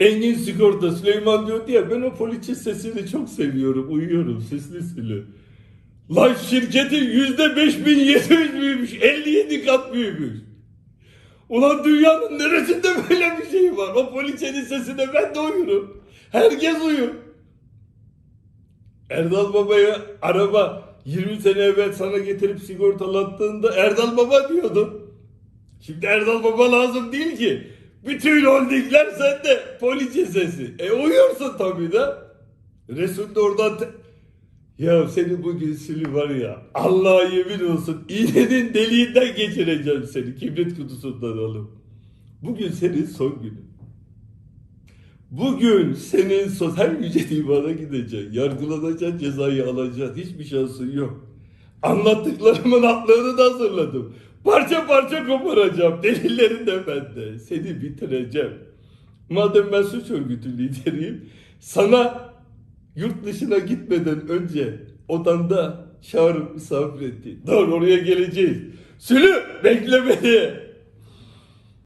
Engin Sigorta Süleyman diyordu ya ben o poliçe sesini çok seviyorum. Uyuyorum seslisini. Lan şirketin yüzde beş bin yedi büyümüş. 57 kat büyümüş. Ulan dünyanın neresinde böyle bir şey var? O poliçenin sesine ben de uyurum. Herkes uyur. Erdal Baba'ya araba 20 sene evvel sana getirip sigortalattığında Erdal Baba diyordun. Şimdi Erdal Baba lazım değil ki. Bütün holdingler sende. Poliçe sesi. E uyuyorsun tabii de. Resul de oradan... te- Ya seni bugün Sülü var ya Allah'a yemin olsun iğnenin deliğinden geçireceğim seni kibrit kutusundan alıp. Bugün senin son günün. Bugün senin son her yüce divana gideceksin. Yargılanacaksın, cezayı alacaksın. Hiçbir şansın yok. Anlattıklarımın aklını da hazırladım. Parça parça koparacağım. Delillerin de bende. Seni bitireceğim. Madem ben suç örgütü lideriyim, sana yurt dışına gitmeden önce odanda çağırıp misafir etti. Dur oraya geleceğiz. Sülü bekle beni.